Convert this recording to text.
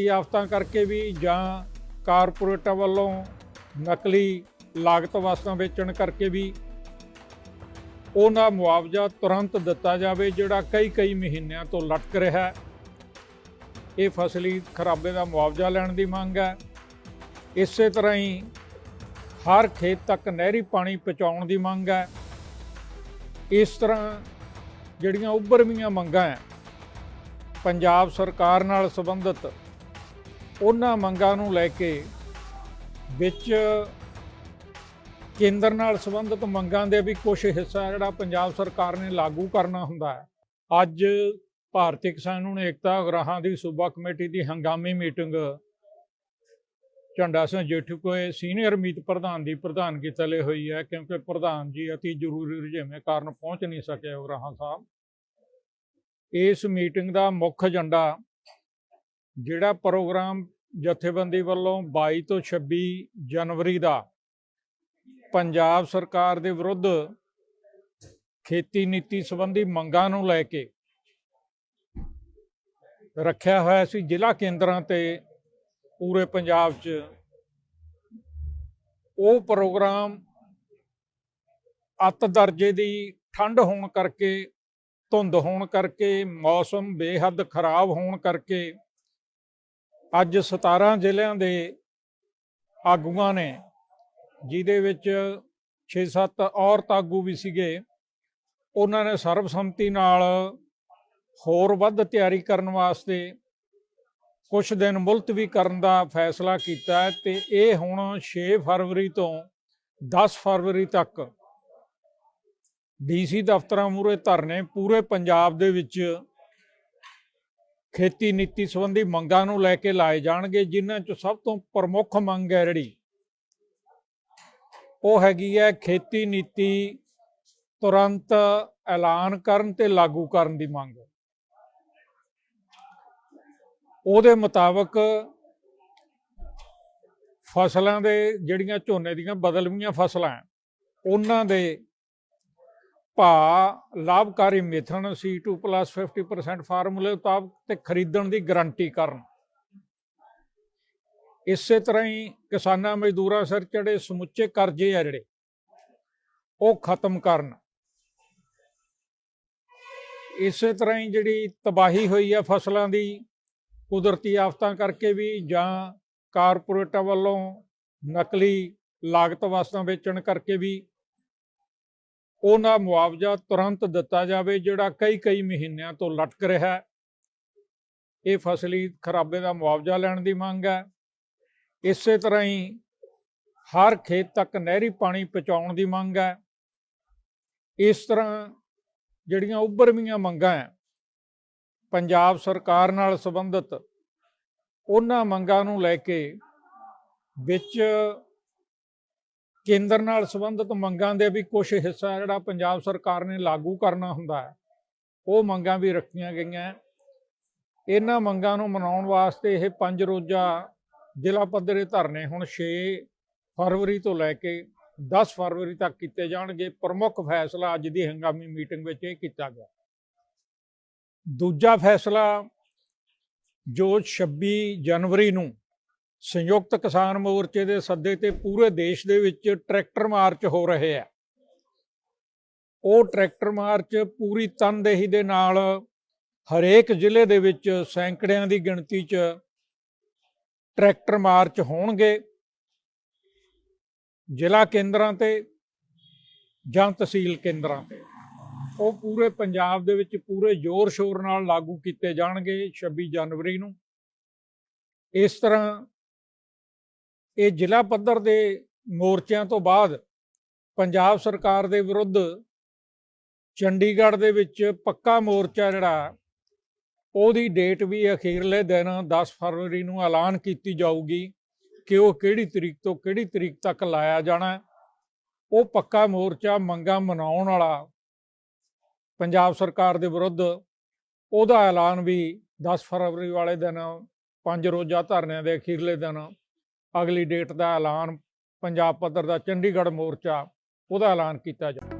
ਆਫਤਾਂ ਕਰਕੇ ਵੀ ਜਾਂ ਕਾਰਪੋਰੇਟਾਂ ਵੱਲੋਂ ਨਕਲੀ ਲਾਗਤ ਵਸਤਾਂ ਵੇਚਣ ਕਰਕੇ ਵੀ ਉਹਨਾਂ ਮੁਆਵਜ਼ਾ ਤੁਰੰਤ ਦਿੱਤਾ ਜਾਵੇ, ਜਿਹੜਾ ਕਈ ਕਈ ਮਹੀਨਿਆਂ ਤੋਂ ਲਟਕ ਰਿਹਾ ਹੈ। ਇਹ ਫਸਲੀ ਖਰਾਬੇ ਦਾ ਮੁਆਵਜ਼ਾ ਲੈਣ ਦੀ ਮੰਗ ਹੈ। ਇਸੇ ਤਰ੍ਹਾਂ ਹੀ ਹਰ ਖੇਤ ਤੱਕ ਨਹਿਰੀ ਪਾਣੀ ਪਹੁੰਚਾਉਣ ਦੀ ਮੰਗ ਹੈ। ਇਸ ਤਰ੍ਹਾਂ ਜਿਹੜੀਆਂ ਉੱਭਰਵੀਆਂ ਮੰਗਾਂ ਹੈ, ਪੰਜਾਬ ਸਰਕਾਰ ਨਾਲ ਸੰਬੰਧਿਤ ਉਹਨਾਂ ਮੰਗਾਂ ਨੂੰ ਲੈ ਕੇ ਵਿੱਚ ਕੇਂਦਰ ਨਾਲ ਸੰਬੰਧਿਤ ਮੰਗਾਂ ਦੇ ਵੀ ਕੁਝ ਹਿੱਸਾ ਜਿਹੜਾ ਪੰਜਾਬ ਸਰਕਾਰ ਨੇ ਲਾਗੂ ਕਰਨਾ ਹੁੰਦਾ ਹੈ। ਅੱਜ ਭਾਰਤੀ ਕਿਸਾਨ ਯੂਨੀਅਨ ਏਕਤਾ ਉਗਰਾਹਾਂ ਦੀ ਸੂਬਾ ਕਮੇਟੀ ਦੀ ਹੰਗਾਮੀ ਮੀਟਿੰਗ ਝੰਡਾ ਸਿੰਘ ਜੇਠੂ ਜੇਠੂਕੋਏ ਸੀਨੀਅਰ ਮੀਤ ਪ੍ਰਧਾਨ ਦੀ ਪ੍ਰਧਾਨਗੀ ਤਲੇ ਹੋਈ ਹੈ ਕਿਉਂਕਿ ਪ੍ਰਧਾਨ ਜੀ ਅਤੀ ਜ਼ਰੂਰੀ ਰੁਝੇਵੇਂ ਕਾਰਨ ਪਹੁੰਚ ਨਹੀਂ ਸਕੇ ਉਗਰਾਹਾਂ ਸਾਹਿਬ। ਇਸ ਮੀਟਿੰਗ ਦਾ ਮੁੱਖ ਏਜੰਡਾ ਜਿਹੜਾ ਪ੍ਰੋਗਰਾਮ ਜਥੇਬੰਦੀ ਵੱਲੋਂ 22 ਤੋਂ 26 ਜਨਵਰੀ ਦਾ ਪੰਜਾਬ ਸਰਕਾਰ ਦੇ ਵਿਰੁੱਧ ਖੇਤੀ ਨੀਤੀ ਸੰਬੰਧੀ ਮੰਗਾਂ ਨੂੰ ਲੈ ਕੇ ਰੱਖਿਆ ਹੋਇਆ ਸੀ, ਜ਼ਿਲ੍ਹਾ ਕੇਂਦਰਾਂ ਤੇ ਪੂਰੇ ਪੰਜਾਬ 'ਚ, ਉਹ ਪ੍ਰੋਗਰਾਮ ਅੱਤ ਦਰਜੇ ਦੀ ਠੰਡ ਹੋਣ ਕਰਕੇ, ਧੁੰਦ ਹੋਣ ਕਰਕੇ, ਮੌਸਮ ਬੇਹੱਦ ਖਰਾਬ ਹੋਣ ਕਰਕੇ ਅੱਜ 17 ਜ਼ਿਲ੍ਹਿਆਂ ਦੇ ਆਗੂਆਂ ਨੇ, ਜਿਹਦੇ ਵਿੱਚ 6-7 ਔਰਤ ਆਗੂ ਵੀ ਸੀਗੇ, ਉਹਨਾਂ ਨੇ ਸਰਬਸੰਮਤੀ ਨਾਲ ਹੋਰ ਵੱਧ ਤਿਆਰੀ ਕਰਨ ਵਾਸਤੇ ਕੁਝ ਦਿਨ ਮੁਲਤਵੀ ਕਰਨ ਦਾ ਫੈਸਲਾ ਕੀਤਾ ਹੈ ਤੇ ਇਹ ਹੁਣ 6 ਫਰਵਰੀ ਤੋਂ 10 ਫਰਵਰੀ ਤੱਕ ਡੀਸੀ ਦਫ਼ਤਰਾਂ ਮੂਹਰੇ ਧਰਨੇ ਪੂਰੇ ਪੰਜਾਬ ਦੇ ਵਿੱਚ ਖੇਤੀ ਨੀਤੀ ਸੰਬੰਧੀ ਮੰਗਾਂ ਨੂੰ ਲੈ ਕੇ ਲਾਏ ਜਾਣਗੇ ਜਿਨ੍ਹਾਂ 'ਚ ਸਭ ਤੋਂ ਪ੍ਰਮੁੱਖ ਮੰਗ ਹੈ ਜਿਹੜੀ। ਉਹ ਹੈਗੀ ਹੈ ਖੇਤੀ ਨੀਤੀ ਤੁਰੰਤ ਐਲਾਨ ਕਰਨ ਤੇ ਲਾਗੂ ਕਰਨ ਦੀ ਮੰਗ। ਉਹਦੇ ਮੁਤਾਬਕ ਫਸਲਾਂ ਦੇ ਜਿਹੜੀਆਂ ਝੋਨੇ ਦੀਆਂ ਬਦਲਵੀਆਂ ਫਸਲਾਂ ਹੈ, ਉਹਨਾਂ ਦੇ ਭਾ ਲਾਭਕਾਰੀ ਮਿਥਨ C2+ 50% ਫਾਰਮੂਲੇ ਮੁਤਾਬਕ ਤੇ ਖਰੀਦਣ ਦੀ ਗਾਰੰਟੀ ਕਰਨ। ਇਸੇ ਤਰ੍ਹਾਂ ਹੀ ਕਿਸਾਨਾਂ ਮਜ਼ਦੂਰਾਂ ਸਿਰ ਚੜੇ ਸਮੁੱਚੇ ਕਰਜ਼ੇ ਆ ਜਿਹੜੇ, ਉਹ ਖਤਮ ਕਰਨ। ਇਸੇ ਤਰ੍ਹਾਂ ਹੀ ਜਿਹੜੀ ਤਬਾਹੀ ਹੋਈ ਆ ਫਸਲਾਂ ਦੀ, ਕੁਦਰਤੀ ਆਫਤਾਂ ਕਰਕੇ ਵੀ ਜਾਂ ਕਾਰਪੋਰੇਟਾਂ ਵੱਲੋਂ ਨਕਲੀ ਲਾਗਤ ਵਸਤਾਂ ਵੇਚਣ ਕਰਕੇ ਵੀ ਉਹਨਾਂ ਮੁਆਵਜ਼ਾ ਤੁਰੰਤ ਦਿੱਤਾ ਜਾਵੇ ਜਿਹੜਾ ਕਈ ਕਈ ਮਹੀਨਿਆਂ ਤੋਂ ਲਟਕ ਰਿਹਾ ਹੈ। ਇਹ ਫਸਲੀ ਖਰਾਬੇ ਦਾ ਮੁਆਵਜ਼ਾ ਲੈਣ ਦੀ ਮੰਗ ਹੈ। ਇਸੇ ਤਰ੍ਹਾਂ ਹੀ ਹਰ ਖੇਤ ਤੱਕ ਨਹਿਰੀ ਪਾਣੀ ਪਹੁੰਚਾਉਣ ਦੀ ਮੰਗ ਹੈ। ਇਸ ਤਰ੍ਹਾਂ ਜਿਹੜੀਆਂ ਉੱਭਰਵੀਆਂ ਮੰਗਾਂ ਹੈ, ਪੰਜਾਬ ਸਰਕਾਰ ਨਾਲ ਸੰਬੰਧਿਤ, ਉਹਨਾਂ ਮੰਗਾਂ ਨੂੰ ਲੈ ਕੇ ਵਿੱਚ ਕੇਂਦਰ ਨਾਲ ਸੰਬੰਧਿਤ ਮੰਗਾਂ ਦੇ ਵੀ ਕੁਝ ਹਿੱਸਾ ਜਿਹੜਾ ਪੰਜਾਬ ਸਰਕਾਰ ਨੇ ਲਾਗੂ ਕਰਨਾ ਹੁੰਦਾ ਹੈ, ਉਹ ਮੰਗਾਂ ਵੀ ਰੱਖੀਆਂ ਗਈਆਂ ਇਹਨਾਂ ਮੰਗਾਂ ਨੂੰ ਮਨਾਉਣ ਵਾਸਤੇ ਇਹ ਪੰਜ ਰੋਜ਼ਾ ਜ਼ਿਲ੍ਹਾ ਪੱਧਰੇ ਧਰਨੇ ਹੁਣ 6 ਫਰਵਰੀ ਤੋਂ ਲੈ ਕੇ 10 ਫਰਵਰੀ ਤੱਕ ਕੀਤੇ ਜਾਣਗੇ। ਪ੍ਰਮੁੱਖ ਫੈਸਲਾ ਅੱਜ ਦੀ ਹੰਗਾਮੀ ਮੀਟਿੰਗ ਵਿੱਚ ਇਹ ਕੀਤਾ ਗਿਆ। ਦੂਜਾ ਫੈਸਲਾ ਜੋ 26 ਜਨਵਰੀ ਨੂੰ ਸੰਯੁਕਤ ਕਿਸਾਨ ਮੋਰਚੇ ਦੇ ਸੱਦੇ ਤੇ ਪੂਰੇ ਦੇਸ਼ ਦੇ ਵਿੱਚ ਟਰੈਕਟਰ ਮਾਰਚ ਹੋ ਰਹੇ ਆ। ਉਹ ਟਰੈਕਟਰ ਮਾਰਚ ਪੂਰੀ ਤਨਦੇਹੀ ਦੇ ਨਾਲ ਹਰੇਕ ਜ਼ਿਲ੍ਹੇ ਦੇ ਵਿੱਚ ਸੈਂਕੜਿਆਂ ਦੀ ਗਿਣਤੀ 'ਚ ਟਰੈਕਟਰ ਮਾਰਚ ਹੋਣਗੇ। ਜ਼ਿਲ੍ਹਾ ਕੇਂਦਰਾਂ ਤੇ ਜਾਂ ਤਹਿਸੀਲ ਕੇਂਦਰਾਂ ਤੇ। ਉਹ ਪੂਰੇ ਪੰਜਾਬ ਦੇ ਵਿੱਚ ਪੂਰੇ ਜ਼ੋਰ ਸ਼ੋਰ ਨਾਲ ਲਾਗੂ ਕੀਤੇ ਜਾਣਗੇ 26 ਜਨਵਰੀ ਨੂੰ। ਇਸ ਤਰ੍ਹਾਂ ਇਹ ਜ਼ਿਲ੍ਹਾ ਪੱਧਰ ਦੇ ਮੋਰਚਿਆਂ ਤੋਂ ਬਾਅਦ ਪੰਜਾਬ ਸਰਕਾਰ ਦੇ ਵਿਰੁੱਧ ਚੰਡੀਗੜ੍ਹ ਦੇ ਵਿੱਚ ਪੱਕਾ ਮੋਰਚਾ ਜਿਹੜਾ, ਉਹਦੀ ਡੇਟ ਵੀ ਅਖੀਰਲੇ ਦਿਨ 10 ਫਰਵਰੀ ਨੂੰ ਐਲਾਨ ਕੀਤੀ ਜਾਊਗੀ ਕਿ ਉਹ ਕਿਹੜੀ ਤਰੀਕ ਤੋਂ ਕਿਹੜੀ ਤਰੀਕ ਤੱਕ ਲਾਇਆ ਜਾਣਾ। ਉਹ ਪੱਕਾ ਮੋਰਚਾ ਮੰਗਾਂ ਮਨਾਉਣ ਵਾਲਾ ਪੰਜਾਬ ਸਰਕਾਰ ਦੇ ਵਿਰੁੱਧ, ਉਹਦਾ ਐਲਾਨ ਵੀ 10 ਫਰਵਰੀ ਵਾਲੇ ਦਿਨ ਪੰਜ ਰੋਜ਼ਾ ਧਰਨਿਆਂ ਦੇ ਅਖੀਰਲੇ ਦਿਨ ਅਗਲੀ ਡੇਟ ਦਾ ਐਲਾਨ ਪੰਜਾਬ ਪੱਧਰ ਦਾ ਚੰਡੀਗੜ੍ਹ ਮੋਰਚਾ ਉਹਦਾ ਐਲਾਨ ਕੀਤਾ ਜਾ